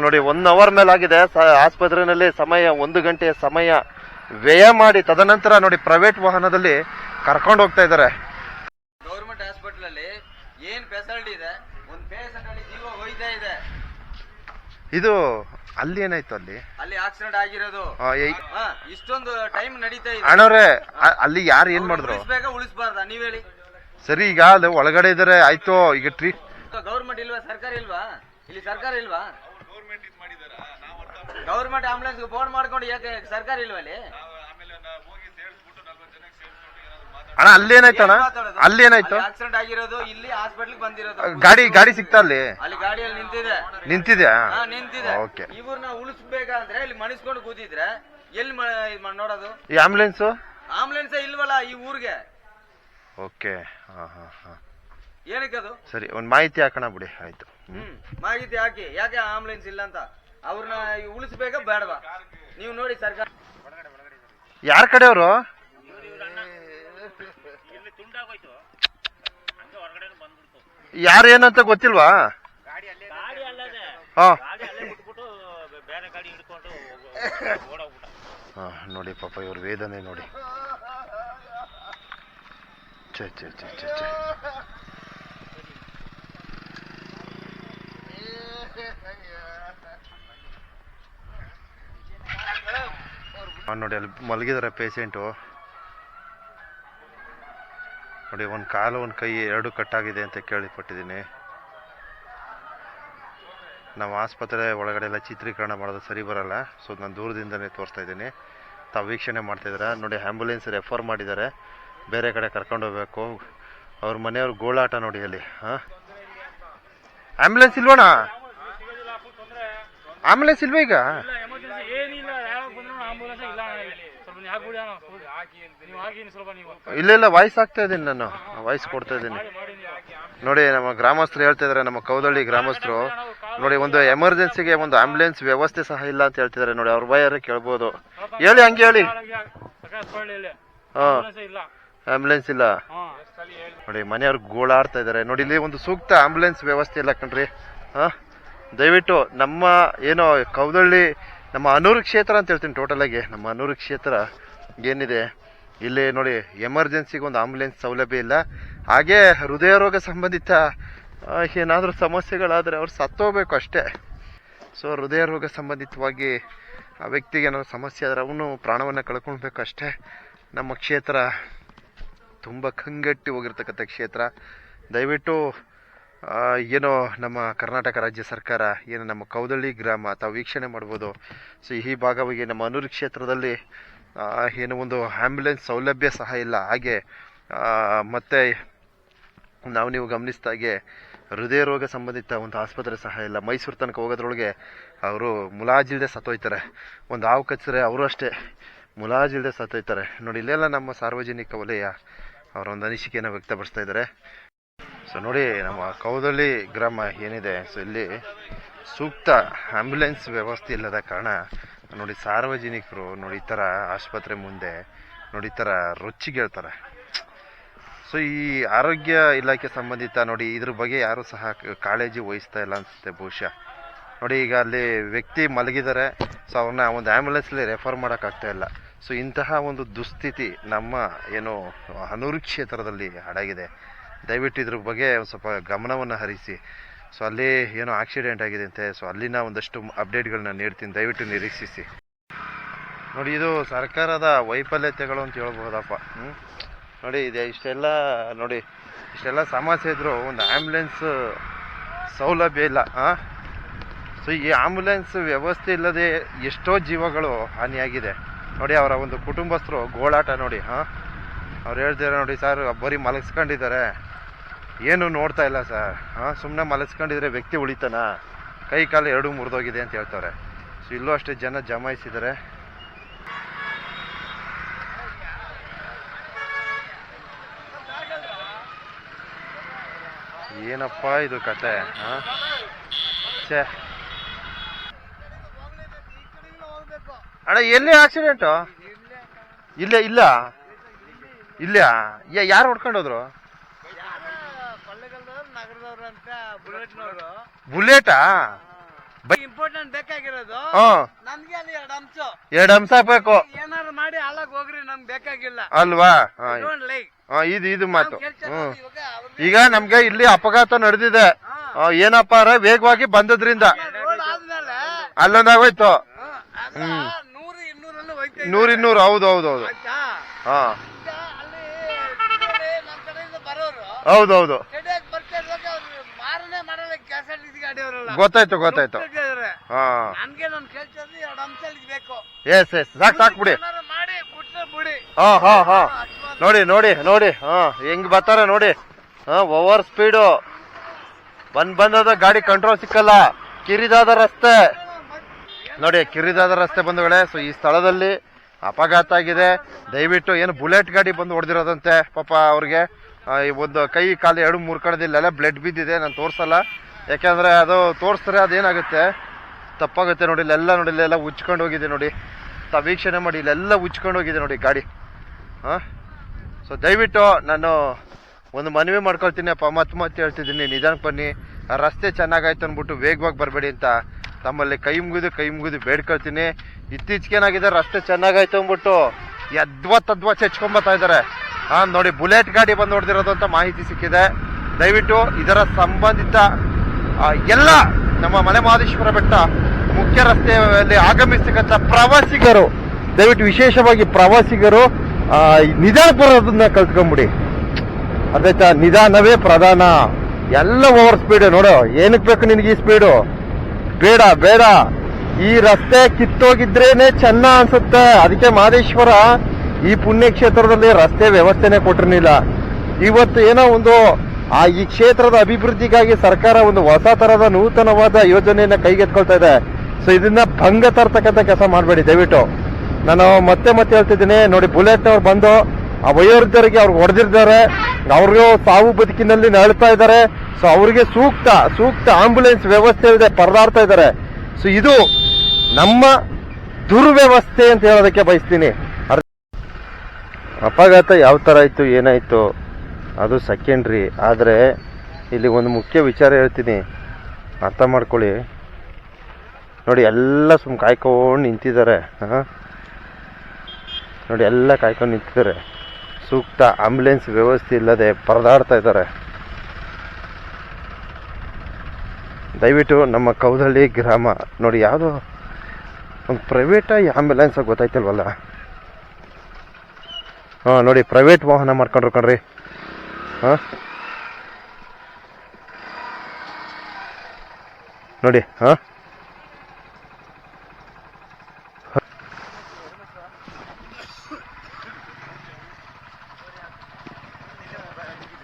ನೋಡಿ one hour ಮೇಲೆ ಆಗಿದೆ. ಸ- ಆಸ್ಪತ್ರೆಯಲ್ಲಿ ಸಮಯ ಒಂದು ಗಂಟೆಯ ಸಮಯ ವ್ಯಯ ಮಾಡಿ ತದನಂತರ ನೋಡಿ ಪ್ರೈವೇಟ್ ವಾಹನದಲ್ಲಿ ಕರ್ಕೊಂಡು ಹೋಗ್ತಾ ಇದ್ದಾರೆ. ಗೌರ್ಮೆಂಟ್ ಹಾಸ್ಪಿಟಲ್ ಅಲ್ಲಿ ಏನ್ ಫೆಸಿಲಿಟಿ ಇದೆ? ಒಂದ್ ಪೇಷಂಟ್ ಅಲ್ಲಿ ಜೀವ ಹೋಯ್ತಾ ಇದೆ. ಇದು ಅಲ್ಲಿ ಏನಾಯ್ತು ಅಲ್ಲಿ? ಅಲ್ಲಿ ಆಕ್ಸಿಡೆಂಟ್ ಆಗಿರೋದು. ಆ, ಏಯ್- ಹಾ, ಇಷ್ಟೊಂದು ಟೈಮ್ ನಡೀತಾ ಇದೆ. ಅಣ್ಣವ್ರೆ ಅಲ್ಲಿ ಯಾರು ಏನ್ ಮಾಡಿದ್ರು? ಉಳಿಸ್ಬೇಕಾ ಉಳಿಸ್ಬಾರ್ದ? ನೀವ್ ಹೇಳಿ. ಸರಿ ಈಗ ಅಲ್ಲಿ ಒಳಗಡೆ ಇದಾರೆ ಆಯ್ತು ಈಗ ಟ್ರೀ ಗೌರ್ಮೆಂಟ್ ಇಲ್ವಾ? ಸರ್ಕಾರ ಇಲ್ವಾ? ಇಲ್ಲಿ ಸರ್ಕಾರ ಇಲ್ವಾ? ಗೌರ್ಮೆಂಟ್ ಆಂಬುಲೆನ್ಸ್ ಫೋನ್ ಮಾಡ್ಕೊಂಡು ಯಾಕೆ ಸರ್ಕಾರ ಇಲ್ವಲ್ಲಿ? ಅಣ್ಣ ಅಲ್ಲಿ ಏನಾಯ್ತು ಅಣ್ಣ? ಅಲ್ಲಿ ಏನಾಯ್ತು? ಆಕ್ಸಿಡೆಂಟ್ ಆಗಿರೋದು ಇಲ್ಲಿ ಹಾಸ್ಪಿಟಲ್ ಬಂದಿರೋದು. ಗಾಡಿ ಗಾಡಿ ಸಿಗ್ತಾ ಅಲ್ಲಿ? ಅಲ್ಲಿ ಗಾಡಿಯಲ್ಲಿ ನಿಂತಿದೆ. ನಿಂತಿದ್ಯಾ? ಹಾ ನಿಂತಿದೆ. ಓಕೆ. ಇವ್ರನ್ನ ಉಳಿಸ್ಬೇಕಂದ್ರೆ ಇಲ್ಲಿ ಮಣಿಸ್ಕೊಂಡು ಕೂತಿದ್ರೆ ಎಲ್ಲಿ ಮ- ಇದ್ ಮಾಡ್- ನೋಡೋದು? ಈ ಆಂಬುಲೆನ್ಸ್? ಆಂಬುಲೆನ್ಸ್ ಇಲ್ವಲ್ಲ ಈ ಊರಿಗೆ. ಓಕೆ. ಹಾ ಹಾ ಹಾ. ಏನಕ್ಕೆ ಅದು? ಸರಿ ಒಂದು ಮಾಹಿತಿ ಹಾಕೋಣ ಬಿಡಿ ಆಯ್ತು. ಹ್ಮ್. ಹ್ಮ್ ಮಾಹಿತಿ ಹಾಕಿ. ಯಾಕೆ ಆಂಬುಲೆನ್ಸ್ ಇಲ್ಲ ಅಂತ? ಅವ್ರನ್ನ ಉಳಿಸ್ಬೇಕಾ ಬೇಡವಾ? ನೀವು ನೋಡಿ ಸರ್ಕಾರ. ಯಾರ್ ಕಡೆಯವರು? ಯಾರು ಏನಂತ ಗೊತ್ತಿಲ್ವಾ? ಹಾ. ಹಾ, ನೋಡಿ ಪಾಪ ಇವ್ರ ವೇದನೆ ನೋಡಿ. ಚೇ ಚೇ ಚೇ ಚೇ ಹಾ, ನೋಡಿ ಅಲ್ಲಿ ಮಲಗಿದಾರೆ ಪೇಷೆಂಟು ನೋಡಿ ಒಂದು ಕಾಲು ಒಂದು ಕೈ ಎರಡು ಕಟ್ಟಾಗಿದೆ ಅಂತ ಕೇಳಿಪಟ್ಟಿದ್ದೀನಿ. ನಾವು ಆಸ್ಪತ್ರೆ ಒಳಗಡೆ ಎಲ್ಲ ಚಿತ್ರೀಕರಣ ಮಾಡೋದು ಸರಿ ಬರಲ್ಲ. ಸೊ ನಾನು ದೂರದಿಂದನೇ ತೋರಿಸ್ತಾ ಇದ್ದೀನಿ. ತಾವು ವೀಕ್ಷಣೆ ಮಾಡ್ತಿದ್ದೀರಾ ನೋಡಿ ಆ್ಯಂಬುಲೆನ್ಸ್ ರೆಫರ್ ಮಾಡಿದ್ದಾರೆ. ಬೇರೆ ಕಡೆ ಕರ್ಕೊಂಡು ಹೋಗ್ಬೇಕು. ಅವ್ರ ಮನೆಯವ್ರ ಗೋಳಾಟ ನೋಡಿ ಅಲ್ಲಿ ಹಾಂ? ಆ್ಯಂಬುಲೆನ್ಸ್ ಇಲ್ವಣ್ಣ? ಆ್ಯಂಬುಲೆನ್ಸ್ ಇಲ್ವಾ ಈಗ ಎಮರ್ಜೆನ್ಸಿ ಏನಿಲ್ಲ ಯಾವಾಗ ಬಂದ್ರು ಆಂಬುಲೆನ್ಸ್ ಇಲ್ಲ ಇಲ್ಲಿ. ಸ್ವಲ್ಪ ನೀವು ಹಾಕ್ಬಿಡಿ ಅಣ್ಣ ನೀವು ಹಾಕಿ ಇನ್ನು ಸ್ವಲ್ಪ ಇಲ್ಲ ಇಲ್ಲ ವಾಯ್ಸ್ ಆಗ್ತಾ ಇದ್ದೀನಿ ನಾನು. ವಾಯ್ಸ್ ಕೊಡ್ತಾ ಇದ್ದೀನಿ. ನೋಡಿ ನಮ್ಮ ಗ್ರಾಮಸ್ಥರು ಹೇಳ್ತಾ ಇದ್ದಾರೆ ನಮ್ಮ ಕೌದಳ್ಳಿ ಗ್ರಾಮಸ್ಥರು. ನೋಡಿ ಒಂದು ಎಮರ್ಜೆನ್ಸಿಗೆ ಒಂದು ಆಂಬುಲೆನ್ಸ್ ವ್ಯವಸ್ಥೆ ಸಹ ಇಲ್ಲ ಅಂತ ಹೇಳ್ತಿದ್ದಾರೆ. ನೋಡಿ ಅವ್ರ ಬಾಯಾರ ಕೇಳ್ಬೋದು. ಹೇಳಿ ಹಂಗೆ ಹೇಳಿ. ಹಾ. ಆಂಬುಲೆನ್ಸ್ ಇಲ್ಲ. ಆಂಬುಲೆನ್ಸ್ ಇಲ್ಲ. ನೋಡಿ ಮನೆಯವ್ರು ಗೋಳಾಡ್ತಾ ಇದ್ದಾರೆ. ನೋಡಿ ಇಲ್ಲಿ ಒಂದು ಸೂಕ್ತ ಆಂಬುಲೆನ್ಸ್ ವ್ಯವಸ್ಥೆ ಇಲ್ಲ ಕಣ್ರಿ. ಹಾಂ? ದಯವಿಟ್ಟು ನಮ್ಮ ಏನೋ ಕೌದಳ್ಳಿ ನಮ್ಮ ಅನೂರು ಕ್ಷೇತ್ರ ಅಂತ ಹೇಳ್ತೀನಿ ಟೋಟಲ್ ಆಗಿ. ನಮ್ಮ ಅನೂರು ಕ್ಷೇತ್ರ ಏನಿದೆ? ಇಲ್ಲಿ ನೋಡಿ ಎಮರ್ಜೆನ್ಸಿಗೆ ಒಂದು ಆಂಬುಲೆನ್ಸ್ ಸೌಲಭ್ಯ ಇಲ್ಲ. ಹಾಗೆ ಹೃದಯ ರೋಗ ಸಂಬಂಧಿತ ಏನಾದರೂ ಸಮಸ್ಯೆಗಳಾದರೆ ಅವ್ರು ಸತ್ತೋಗಬೇಕು ಅಷ್ಟೇ. ಸೊ ಹೃದಯ ರೋಗ ಸಂಬಂಧಿತವಾಗಿ ಆ ವ್ಯಕ್ತಿಗೆ ಏನಾದ್ರು ಸಮಸ್ಯೆ ಆದರೆ ಅವನು ಪ್ರಾಣವನ್ನು ಕಳ್ಕೊಳ್ಬೇಕು ಅಷ್ಟೇ. ನಮ್ಮ ಕ್ಷೇತ್ರ ತುಂಬ ಕಂಗೆಟ್ಟಿ ಹೋಗಿರ್ತಕ್ಕಂಥ ಕ್ಷೇತ್ರ. ದಯವಿಟ್ಟು ಏನೋ ನಮ್ಮ ಕರ್ನಾಟಕ ರಾಜ್ಯ ಸರ್ಕಾರ, ಏನು ನಮ್ಮ ಕೌದಳ್ಳಿ ಗ್ರಾಮ ತಾವು ವೀಕ್ಷಣೆ ಮಾಡ್ಬೋದು. ಸೊ ಈ ಭಾಗವಾಗಿ ನಮ್ಮ ಅನೂರು ಕ್ಷೇತ್ರದಲ್ಲಿ ಏನು ಒಂದು ಆ್ಯಂಬುಲೆನ್ಸ್ ಸೌಲಭ್ಯ ಸಹ ಇಲ್ಲ. ಹಾಗೆ ಮತ್ತೆ ನಾವು ನೀವು ಗಮನಿಸಿದಾಗೆ ಹೃದಯ ರೋಗ ಸಂಬಂಧಿತ ಒಂದು ಆಸ್ಪತ್ರೆ ಸಹ ಇಲ್ಲ. ಮೈಸೂರು ತನಕ ಹೋಗೋದ್ರೊಳಗೆ ಅವರು ಮುಲಾಜಿಲ್ದೆ ಸತ್ತೋಯ್ತಾರೆ. ಒಂದು ಹಾವು ಕಚ್ಚಿದ್ರೆ ಅವರು ಅಷ್ಟೇ ಮುಲಾಜಿಲ್ದೆ ಸತ್ತೋಯ್ತಾರೆ. ನೋಡಿ, ಇಲ್ಲೆಲ್ಲ ನಮ್ಮ ಸಾರ್ವಜನಿಕ ವಲಯ, ಅವರ ಒಂದು ಅನಿಸಿಕೆಯನ್ನು ವ್ಯಕ್ತಪಡಿಸ್ತಾ ಇದ್ದಾರೆ. ಸೊ ನೋಡಿ, ನಮ್ಮ ಕೌದಳ್ಳಿ ಗ್ರಾಮ ಏನಿದೆ ಸೊ ಇಲ್ಲಿ ಸೂಕ್ತ ಆಂಬ್ಯುಲೆನ್ಸ್ ವ್ಯವಸ್ಥೆ ಇಲ್ಲದ ಕಾರಣ, ನೋಡಿ, ಸಾರ್ವಜನಿಕರು, ನೋಡಿ, ಈ ಥರ ಆಸ್ಪತ್ರೆ ಮುಂದೆ, ನೋಡಿ, ಈ ಥರ ರೊಚ್ಚಿಗೇಳ್ತಾರೆ ಸೊ ಈ ಆರೋಗ್ಯ ಇಲಾಖೆ ಸಂಬಂಧಿತ, ನೋಡಿ, ಇದ್ರ ಬಗ್ಗೆ ಯಾರು ಸಹ ಕಾಳಜಿ ವಹಿಸ್ತಾ ಇಲ್ಲ ಅನಿಸುತ್ತೆ ಬಹುಶಃ. ನೋಡಿ, ಈಗ ಅಲ್ಲಿ ವ್ಯಕ್ತಿ ಮಲಗಿದ್ದಾರೆ ಸೊ ಅವ್ರನ್ನ ಒಂದು ಆ್ಯಂಬುಲೆನ್ಸ್ಲಿ ರೆಫರ್ ಮಾಡೋಕ್ಕಾಗ್ತಾ ಇಲ್ಲ. ಸೊ ಇಂತಹ ಒಂದು ದುಸ್ಥಿತಿ ನಮ್ಮ, ಏನು ಅನುರುಕ್ಷೇತ್ರದಲ್ಲಿ ಅಡಗಿದೆ ದಯವಿಟ್ಟು ಇದ್ರ ಬಗ್ಗೆ ಒಂದು ಸ್ವಲ್ಪ ಗಮನವನ್ನು ಹರಿಸಿ. ಸೊ ಅಲ್ಲಿ ಏನೋ ಆಕ್ಸಿಡೆಂಟ್ ಆಗಿದೆ ಅಂತೆ. ಸೊ ಅಲ್ಲಿನ ಒಂದಷ್ಟು ಅಪ್ಡೇಟ್ಗಳನ್ನ ನೀಡ್ತೀನಿ ದಯವಿಟ್ಟು ನಿರೀಕ್ಷಿಸಿ. ನೋಡಿ, ಇದು ಸರ್ಕಾರದ ವೈಫಲ್ಯತೆಗಳು ಅಂತ ಹೇಳ್ಬೋದಪ್ಪ. ಹ್ಞೂ ನೋಡಿ, ಇದೆ ಇಷ್ಟೆಲ್ಲ, ನೋಡಿ, ಇಷ್ಟೆಲ್ಲ ಸಮಸ್ಯೆ ಇದ್ದರೂ ಒಂದು ಆ್ಯಂಬುಲೆನ್ಸ್ ಸೌಲಭ್ಯ ಇಲ್ಲ ಹಾಂ ಸೊ ಈ ಆಂಬುಲೆನ್ಸ್ ವ್ಯವಸ್ಥೆ ಇಲ್ಲದೆ ಎಷ್ಟೋ ಜೀವಗಳು ಹಾನಿಯಾಗಿದೆ. ನೋಡಿ, ಅವರ ಒಂದು ಕುಟುಂಬಸ್ಥರು ಗೋಳಾಟ ನೋಡಿ ಹಾಂ ಅವ್ರು ಹೇಳ್ತಾರೆ ನೋಡಿ, ಸರ್, ಬರೀ ಮಲಗಿಸ್ಕೊಂಡಿದ್ದಾರೆ. ಏನು ನೋಡ್ತಾ ಇಲ್ಲ ಸರ್. ಹಾಂ ಸುಮ್ಮನೆ ಮಲಸ್ಕೊಂಡಿದ್ರೆ ವ್ಯಕ್ತಿ ಉಳಿತಾನ? ಕೈ ಕಾಲು ಎರಡು ಮುರಿದೋಗಿದೆ ಅಂತ ಹೇಳ್ತಾರೆ. ಸೊ ಇಲ್ಲೂ ಅಷ್ಟೇ ಜನ ಜಮಾಯಿಸಿದ್ದಾರೆ. ಏನಪ್ಪ ಇದು ಕತೆ, ಹಾಂ? ಛೇ. ಅಣ್ಣ, ಎಲ್ಲಿ ಆಕ್ಸಿಡೆಂಟು ಇಲ್ಲೇ, ಇಲ್ಲ? ಇಲ್ಲ? ಯಾರು ಹೊಡ್ಕೊಂಡು ಹೋದ್ರು? ನಗರದವ್ರು ಅಂತ ಬುಲೆಟ್ನವರು. ಬುಲೆಟಾ? ಇಂಪಾರ್ಟೆಂಟ್ ಬೇಕಾಗಿರೋದು. ಹಾ. ನನ್ಗೆ ಅಲ್ಲಿ ಎರಡು ಅಂಶ ಎರಡು ಅಂಶ ಏನಾರು ಮಾಡಿ ಹಾಳಾಗ್ ಹೋಗ್ರಿ ನಮ್ಗೆ ಬೇಕಾಗಿಲ್ಲ. ಅಲ್ವಾ? ಇದು ಇದು ಮಾತು. ಈಗ ನಮ್ಗೆ ಇಲ್ಲಿ ಅಪಘಾತ ನಡೆದಿದೆ. ಏನಪ್ಪ ಅಂದ್ರೆ ವೇಗವಾಗಿ ಬಂದದ್ರಿಂದ. ಅಲ್ಲೊಂದಾಗೋಯ್ತು. ಹ್ಮ್. ನೂರ ಇನ್ನೂರು ಹೌದು ಹೌದು ಹೌದು. ಹಾ. ಈಗ ಗೊತ್ತಾಯ್ತು ಗೊತ್ತಾಯ್ತು. ಹಾ. ನನ್ಗೆ ನನ್ ಕೇಳ್ತಿದ್ರೆ ಎರಡು ಅಂಶ ಬೇಕು ಎಸ್ ಎಸ್ ಸಾಕು ಸಾಕು ಬಿಡಿ. ಮಾಡಿ ಬಿಟ್ರೆ ಬಿಡಿ. ಹಾ ಹಾ ಹಾ. ನೋಡಿ ನೋಡಿ ನೋಡಿ. ಹಾ ಹೆಂಗ್ ಬರ್ತಾರೆ ನೋಡಿ. ಹಾ ಓವರ್ ಸ್ಪೀಡು ಬಂದ್ ಬಂದದ ಗಾಡಿ ಕಂಟ್ರೋಲ್ ಸಿಕ್ಕಲ್ಲ. ಕಿರಿದಾದ ರಸ್ತೆ. ನೋಡಿ ಕಿರಿದಾದ ರಸ್ತೆ ಬಂಧುಗಳೇ ಸೊ ಈ ಸ್ಥಳದಲ್ಲಿ ಅಪಘಾತ ಆಗಿದೆ. ದಯವಿಟ್ಟು ಏನು ಬುಲೆಟ್ ಗಾಡಿ ಬಂದು ಹೊಡೆದಿರೋದಂತೆ ಪಾಪ ಅವ್ರಿಗೆ. ಒಂದು ಕೈ ಕಾಲು ಎರಡು ಮೂರು ಕಡೆದಿಲ್ಲೆಲ್ಲ ಬ್ಲಡ್ ಬಿದ್ದಿದೆ, ನಾನು ತೋರಿಸಲ್ಲ. ಯಾಕೆಂದರೆ ಅದು ತೋರಿಸಿದ್ರೆ ಅದೇನಾಗುತ್ತೆ? ತಪ್ಪಾಗುತ್ತೆ ನೋಡಿ, ಇಲ್ಲೆಲ್ಲ ನೋಡಿ, ಇಲ್ಲೆಲ್ಲ ಉಚ್ಕೊಂಡು ಹೋಗಿದೆ ನೋಡಿ. ತವೀಕ್ಷಣೆ ವೀಕ್ಷಣೆ ಮಾಡಿ, ಇಲ್ಲೆಲ್ಲ ಉಚ್ಕೊಂಡು ಹೋಗಿದೆ ನೋಡಿ ಗಾಡಿ. ಹಾಂ? ಸೊ ದಯವಿಟ್ಟು ನಾನು ಒಂದು ಮನವಿ ಮಾಡ್ಕೊಳ್ತೀನಿ, ಅಪ್ಪ ಮತ್ತೆ ಮತ್ತೆ ಹೇಳ್ತಿದ್ದೀನಿ ನಿಧಾನಕ್ಕೆ ಬನ್ನಿ. ರಸ್ತೆ ಚೆನ್ನಾಗಾಯ್ತು ಅಂದ್ಬಿಟ್ಟು ವೇಗವಾಗಿ ಬರಬೇಡಿ ಅಂತ ತಮ್ಮಲ್ಲಿ ಕೈ ಮುಗಿದು ಕೈ ಮುಗಿದು ಬೇಡ್ಕೊಳ್ತೀನಿ. ಇತ್ತೀಚೆಗೆ ಏನಾಗಿದೆ ರಸ್ತೆ ಚೆನ್ನಾಗಾಯ್ತು ಅಂದ್ಬಿಟ್ಟು ಯದ್ವ ತದ್ವ ಚೆಚ್ಕೊಂಬತ್ತಾ ಇದ್ದಾರೆ. ನೋಡಿ, ಬುಲೆಟ್ ಗಾಡಿ ಬಂದು ಹೊಡೆದಿರೋದು ಅಂತ ಮಾಹಿತಿ ಸಿಕ್ಕಿದೆ. ದಯವಿಟ್ಟು ಇದರ ಸಂಬಂಧಿತ ಎಲ್ಲ ನಮ್ಮ ಮಲೆ ಮಹದೇಶ್ವರ ಬೆಟ್ಟ ಮುಖ್ಯ ರಸ್ತೆಯಲ್ಲಿ ಆಗಮಿಸ್ತಕ್ಕಂಥ ಪ್ರವಾಸಿಗರು, ದಯವಿಟ್ಟು ವಿಶೇಷವಾಗಿ ಪ್ರವಾಸಿಗರು ನಿಧಾನ ಬರೋದನ್ನ ಕಲ್ತ್ಕೊಂಬಿಡಿ. ಅದಾಯ್ತಾ ನಿಧಾನವೇ ಪ್ರಧಾನ. ಎಲ್ಲ ಓವರ್ ಸ್ಪೀಡ್, ನೋಡು ಏನಕ್ಕೆ ಬೇಕು ನಿನಗೆ ಈ ಸ್ಪೀಡು? ಬೇಡ ಬೇಡ. ಈ ರಸ್ತೆ ಕಿತ್ತೋಗಿದ್ರೇನೆ ಚೆನ್ನ ಅನ್ಸುತ್ತೆ. ಅದಕ್ಕೆ ಮಹದೇಶ್ವರ ಈ ಪುಣ್ಯ ಕ್ಷೇತ್ರದಲ್ಲಿ ರಸ್ತೆ ವ್ಯವಸ್ಥೆನೆ ಕೊಟ್ಟಿರಲಿಲ್ಲ. ಇವತ್ತು ಏನೋ ಒಂದು ಆ ಈ ಕ್ಷೇತ್ರದ ಅಭಿವೃದ್ಧಿಗಾಗಿ ಸರ್ಕಾರ ಒಂದು ಹೊಸ ತರದ ನೂತನವಾದ ಯೋಜನೆಯನ್ನ ಕೈಗೆತ್ಕೊಳ್ತಾ ಇದೆ. ಸೊ ಇದನ್ನ ಭಂಗ ತರ್ತಕ್ಕಂಥ ಕೆಲಸ ಮಾಡಬೇಡಿ. ದಯವಿಟ್ಟು. ನಾನು ಮತ್ತೆ ಮತ್ತೆ ಹೇಳ್ತಿದ್ದೀನಿ. ನೋಡಿ, ಬುಲೆಟ್ ಅವ್ರು ಬಂದು ಆ ವಯೋವೃದ್ಧರಿಗೆ ಅವ್ರು ಹೊಡೆದಿದ್ದಾರೆ. ಅವ್ರಿಗೂ ಸಾವು ಬದುಕಿನಲ್ಲಿ ನಳ್ತಾ ಇದ್ದಾರೆ. ಸೊ ಅವರಿಗೆ ಸೂಕ್ತ ಸೂಕ್ತ ಆಂಬುಲೆನ್ಸ್ ವ್ಯವಸ್ಥೆ ಇದೆ ಪರದಾಡ್ತಾ ಇದ್ದಾರೆ. ಸೊ ಇದು ನಮ್ಮ ದುರ್ವ್ಯವಸ್ಥೆ ಅಂತ ಹೇಳೋದಕ್ಕೆ ಬಯಸ್ತೀನಿ. ಅಪಘಾತ ಯಾವ ಥರ ಆಯಿತು, ಏನಾಯಿತು, ಅದು ಸೆಕೆಂಡ್ರಿ ಆದರೆ ಇಲ್ಲಿ ಒಂದು ಮುಖ್ಯ ವಿಚಾರ ಹೇಳ್ತೀನಿ. ಅರ್ಥ ಮಾಡ್ಕೊಳ್ಳಿ. ನೋಡಿ, ಎಲ್ಲ ಸುಮ್ಮ ಕಾಯ್ಕೊಂಡು ನಿಂತಿದ್ದಾರೆ. ಹಾಂ? ನೋಡಿ, ಎಲ್ಲ ಕಾಯ್ಕೊಂಡು ನಿಂತಿದ್ದಾರೆ. ಸೂಕ್ತ ಆಂಬ್ಯುಲೆನ್ಸ್ ವ್ಯವಸ್ಥೆ ಇಲ್ಲದೆ ಪರದಾಡ್ತಾ ಇದ್ದಾರೆ. ದಯವಿಟ್ಟು ನಮ್ಮ ಕೌದಳ್ಳಿ ಗ್ರಾಮ, ನೋಡಿ, ಯಾವುದೋ ಒಂದು ಪ್ರೈವೇಟಾಗಿ ಆಂಬುಲೆನ್ಸ್ ಗೊತ್ತಾಯ್ತಲ್ವಲ್ಲ? ಹಾಂ, ನೋಡಿ ಪ್ರೈವೇಟ್ ವಾಹನ ಮಾಡ್ಕೊಂಡ್ರು ಕಣ್ರಿ. ಹಾಂ? ನೋಡಿ, ಹಾಂ?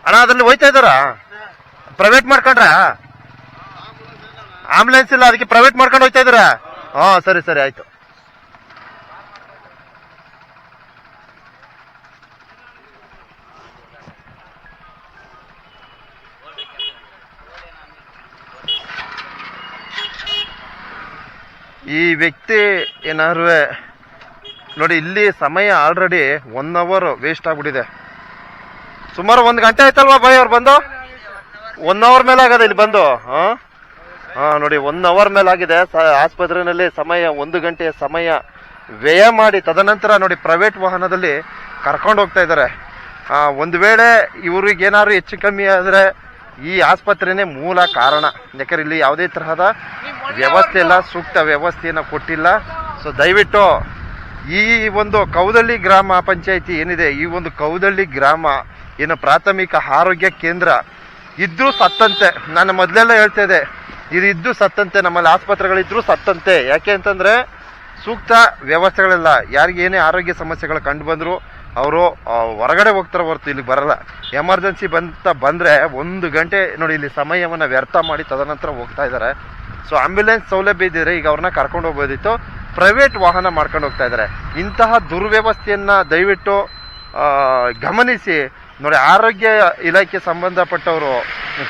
ಅಣ್ಣ, ಅದ್ರಲ್ಲಿ ಹೋಯ್ತಾ ಇದ್ದಾರಾ? ಪ್ರೈವೇಟ್ ಮಾಡ್ಕೊಂಡ್ರ? ಆಂಬುಲೆನ್ಸ್ ಇಲ್ಲ, ಅದಕ್ಕೆ ಪ್ರೈವೇಟ್ ಮಾಡ್ಕೊಂಡು ಹೋಯ್ತಾ ಇದ್ದೀರಾ? ಹಾ, ಸರಿ ಸರಿ, ಆಯ್ತು. ಈ ವ್ಯಕ್ತಿ ಏನಾದ್ರು ನೋಡಿ, ಇಲ್ಲಿ ಸಮಯ ಆಲ್ರೆಡಿ ಒನ್ ಅವರ್ ವೇಸ್ಟ್ ಆಗ್ಬಿಟ್ಟಿದೆ. ಸುಮಾರು ಒಂದು ಗಂಟೆ ಆಯ್ತಲ್ವಾ ಬಾಯ್ ಅವ್ರು ಬಂದು? ಒನ್ ಅವರ್ ಮೇಲೆ ಆಗದೆ ಇಲ್ಲಿ ಬಂದು, ಹಾಂ? ಹಾಂ, ನೋಡಿ ಒನ್ ಅವರ್ ಮೇಲೆ ಆಗಿದೆ. ಆಸ್ಪತ್ರೆಯಲ್ಲಿ ಸಮಯ, ಒಂದು ಗಂಟೆಯ ಸಮಯ ವ್ಯಯ ಮಾಡಿ, ತದನಂತರ ನೋಡಿ ಪ್ರೈವೇಟ್ ವಾಹನದಲ್ಲಿ ಕರ್ಕೊಂಡು ಹೋಗ್ತಾ ಇದ್ದಾರೆ. ಒಂದು ವೇಳೆ ಇವ್ರಿಗೆ ಏನಾದ್ರು ಹೆಚ್ಚು ಕಮ್ಮಿ ಆದರೆ ಈ ಆಸ್ಪತ್ರೆನೇ ಮೂಲ ಕಾರಣ. ಯಾಕಂದ್ರೆ ಇಲ್ಲಿ ಯಾವುದೇ ತರಹದ ವ್ಯವಸ್ಥೆ ಇಲ್ಲ, ಸೂಕ್ತ ವ್ಯವಸ್ಥೆಯನ್ನು ಕೊಟ್ಟಿಲ್ಲ. ಸೊ ದಯವಿಟ್ಟು ಈ ಒಂದು ಕೌದಳ್ಳಿ ಗ್ರಾಮ ಪಂಚಾಯಿತಿ ಏನಿದೆ, ಈ ಒಂದು ಕೌದಳ್ಳಿ ಗ್ರಾಮ ಏನು ಪ್ರಾಥಮಿಕ ಆರೋಗ್ಯ ಕೇಂದ್ರ ಇದ್ರೂ ಸತ್ತಂತೆ. ನಾನು ಮೊದಲೆಲ್ಲ ಹೇಳ್ತಾ ಇದ್ದೆ, ಇದು ಸತ್ತಂತೆ, ನಮ್ಮಲ್ಲಿ ಆಸ್ಪತ್ರೆಗಳಿದ್ರೂ ಸತ್ತಂತೆ. ಯಾಕೆ ಅಂತಂದ್ರೆ ಸೂಕ್ತ ವ್ಯವಸ್ಥೆಗಳಿಲ್ಲ ಯಾರಿಗೇನೇ ಆರೋಗ್ಯ ಸಮಸ್ಯೆಗಳು ಕಂಡು ಬಂದ್ರು ಅವರು ಹೊರಗಡೆ ಹೋಗ್ತಾರೆ ಹೊರತು ಇಲ್ಲಿ ಬರಲ್ಲ. ಎಮರ್ಜೆನ್ಸಿ ಬಂತ ಬಂದರೆ ಒಂದು ಗಂಟೆ ನೋಡಿ ಇಲ್ಲಿ ಸಮಯವನ್ನು ವ್ಯರ್ಥ ಮಾಡಿ ತದನಂತರ ಹೋಗ್ತಾ ಇದ್ದಾರೆ. ಸೊ, ಆಂಬ್ಯುಲೆನ್ಸ್ ಸೌಲಭ್ಯ ಇದ್ದಿದ್ರೆ ಈಗ ಅವ್ರನ್ನ ಕರ್ಕೊಂಡು ಹೋಗ್ಬೋದಿತ್ತು. ಪ್ರೈವೇಟ್ ವಾಹನ ಮಾಡ್ಕೊಂಡು ಹೋಗ್ತಾ ಇದ್ದಾರೆ. ಇಂತಹ ದುರ್ವ್ಯವಸ್ಥೆಯನ್ನು ದಯವಿಟ್ಟು ಗಮನಿಸಿ. ನೋಡಿ, ಆರೋಗ್ಯ ಇಲಾಖೆ ಸಂಬಂಧಪಟ್ಟವರು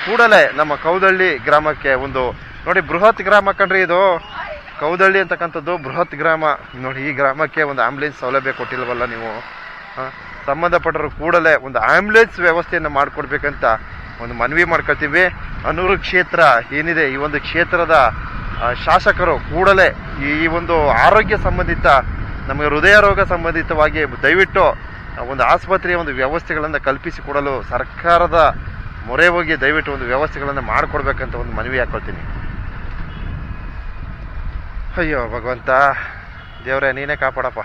ಕೂಡಲೇ ನಮ್ಮ ಕೌದಳ್ಳಿ ಗ್ರಾಮಕ್ಕೆ ಒಂದು, ನೋಡಿ, ಬೃಹತ್ ಗ್ರಾಮ ಕಣ್ರಿ ಇದು. ಕೌದಳ್ಳಿ ಅಂತಕ್ಕಂಥದ್ದು ಬೃಹತ್ ಗ್ರಾಮ. ನೋಡಿ, ಈ ಗ್ರಾಮಕ್ಕೆ ಒಂದು ಆಂಬ್ಯುಲೆನ್ಸ್ ಸೌಲಭ್ಯ ಕೊಟ್ಟಿಲ್ವಲ್ಲ ನೀವು? ಆ, ಸಂಬಂಧಪಟ್ಟವರು ಕೂಡಲೇ ಒಂದು ಆಂಬ್ಯುಲೆನ್ಸ್ ವ್ಯವಸ್ಥೆಯನ್ನು ಮಾಡಿಕೊಡ್ಬೇಕಂತ ಒಂದು ಮನವಿ ಮಾಡ್ಕೊಳ್ತೀವಿ. ಅನೂರು ಕ್ಷೇತ್ರ ಏನಿದೆ ಈ ಒಂದು ಕ್ಷೇತ್ರದ ಶಾಸಕರು ಕೂಡಲೇ ಈ ಒಂದು ಆರೋಗ್ಯ ಸಂಬಂಧಿತ ನಮಗೆ ಹೃದಯ ರೋಗ ಸಂಬಂಧಿತವಾಗಿ ದಯವಿಟ್ಟು ಒಂದು ಆಸ್ಪತ್ರೆಯ ಒಂದು ವ್ಯವಸ್ಥೆಗಳನ್ನು ಕಲ್ಪಿಸಿಕೊಡಲು ಸರ್ಕಾರದ ಮೊರೆ ಹೋಗಿ ದಯವಿಟ್ಟು ಒಂದು ವ್ಯವಸ್ಥೆಗಳನ್ನು ಮಾಡಿಕೊಡ್ಬೇಕಂತ ಒಂದು ಮನವಿ ಹಾಕೊಳ್ತೀನಿ. ಅಯ್ಯೋ ಭಗವಂತ ದೇವರೇ ನೀನೇ ಕಾಪಾಡಪ್ಪ.